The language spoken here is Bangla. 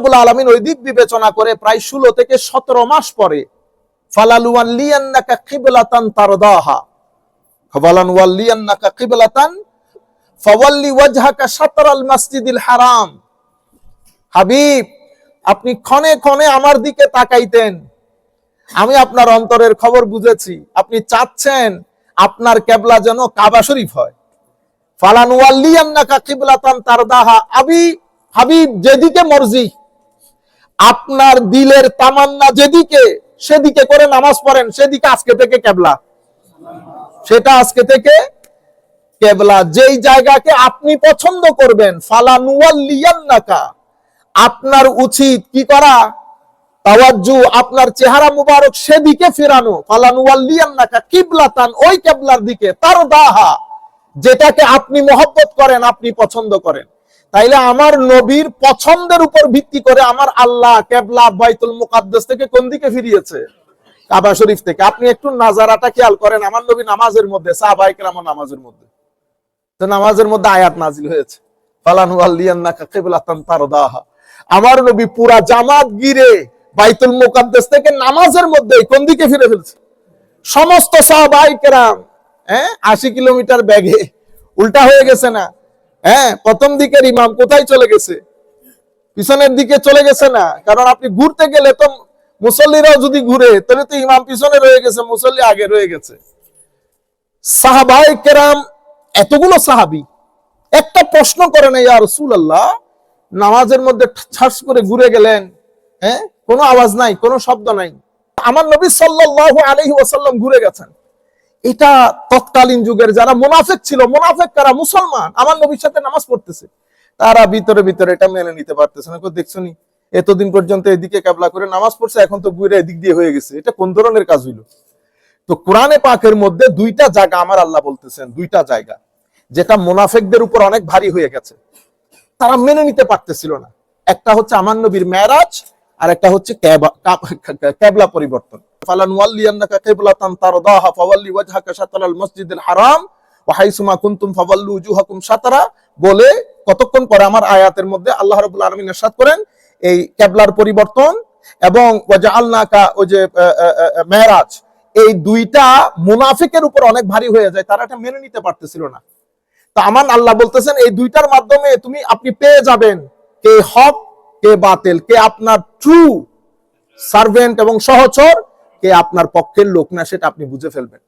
রব্বুল আলমিন ওই দিক বিবেচনা করে প্রায় ষোলো থেকে সতেরো মাস পরে আপনি ক্ষণে ক্ষণে আমার দিকে তাকাইতেন। আমি আপনার অন্তরের খবর বুঝেছি। আপনি চাচ্ছেন আপনার কেবলা যেন কাবা শরীফ হয়। ফালান ওয়াল্লিয়ান্নাকা কিবলাতান তারদাহা। আবি, হাবিব, যেদিকে মর্জি। আপনার দিলের তামান্না যেদিকে, সেদিকে করে নামাজ পড়েন, সেদিকে আজকে থেকে কেবলা। সেটা আজকে থেকে কেবলা। যেই জায়গাকে আপনি পছন্দ করবেন ফালানুয়াল্লিয়ান্নাকা আপনার উচিত কি করা? তাওয়াজ্জু, আপনার চেহারা মুবারক সেদিকে ফেরানো। ফালানুয়াল্লিয়ান্নাকা কিবলাতান, ওই কেবলার দিকে তার দাহা যেটাকে আপনি মহব্বত করেন, আপনি পছন্দ করেন। তাইলে আমার নবীর পছন্দের উপর ভিত্তি করে আমার আল্লাহ কেবলা বাইতুল মুকাদ্দাস থেকে কোন দিকে ফিরিয়েছে? কাবা শরীফ থেকে। আপনি একটু নাজারাটা খেয়াল করেন, আমার নবী নামাজের মধ্যে সাহাবাই কেরাম নামাজের মধ্যে। তো নামাজের মধ্যে আয়াত নাজিল হয়েছে। আমার নবী পুরা জামাত গিরে বাইতুল থেকে নামাজের মধ্যে কোন দিকে ফিরে ফেলছে? সমস্ত সাহাবাই কেরাম হ্যাঁ আশি কিলোমিটার ব্যাগে। উল্টা হয়ে গেছে না? হ্যাঁ প্রথম দিকের ইমাম কোথায় চলে গেছে? পিছনের দিকে চলে গেছে না? কারণ আপনি ঘুরতে গেলে তো মুসল্লিরাও যদি ঘুরে, তাহলে তো ইমাম পিছনে রয়ে গেছে, মুসল্লি আগে রয়ে গেছে। সাহাবাই কেরাম এতগুলো সাহাবি, একটা প্রশ্ন করে না ইয়া রসুল আল্লাহ নামাজের মধ্যে ছাস করে ঘুরে গেলেন? হ্যাঁ কোনো আওয়াজ নাই, কোনো শব্দ নাই। আমার নবী সাল্লাল্লাহু আলাইহি ওয়াসাল্লাম ঘুরে গেছেন। এটা তৎকালীন যুগের যারা মুনাফেক ছিল, মুনাফেক কারা? মুসলমান। আমার নবীর সাথে নামাজ পড়তেছে। তারা ভিতরে ভিতরে এটা মেনে নিতে পারতেছে না। দেখছ নি? এতদিন পর্যন্ত এদিকে কাবলা করে নামাজ পড়ছে, এখন তো ঘুরে এদিক দিয়ে হয়ে গেছে। এটা কোন ধরনের কাজ হইল? তো কোরআনে পাকের মধ্যে দুইটা জায়গা আমার আল্লাহ বলতেছেন, দুইটা জায়গা, যেটা মুনাফেকদের উপর অনেক ভারী হয়ে গেছে। তারা মেনে নিতে পারতেছিল না। একটা হচ্ছে আমার নবীর মেরাজ, আর একটা হচ্ছে ক্যাবা- ক্যাবলা পরিবর্তন। ফালান বলে কতক্ষণ পরে আমার আয়াতের মধ্যে আল্লাহ রাব্বুল আলামিন করেন, এই ক্যাবলার পরিবর্তন এবং ওয়াজআলনাকা ওই যে মেরাজ এই দুইটা মুনাফিকের উপর অনেক ভারী হয়ে যায়, তারা এটা মেনে নিতে পারতেছিল না। তো আমার আল্লাহ বলতেছেন, এই দুইটার মাধ্যমে তুমি আপনি পেয়ে যাবেন কে হক, কে বাতিল, কে আপনার ট্রু সার্ভেন্ট এবং সহচর কে আপনার পক্ষের লোক না সেটা আপনি বুঝে ফেলবেন।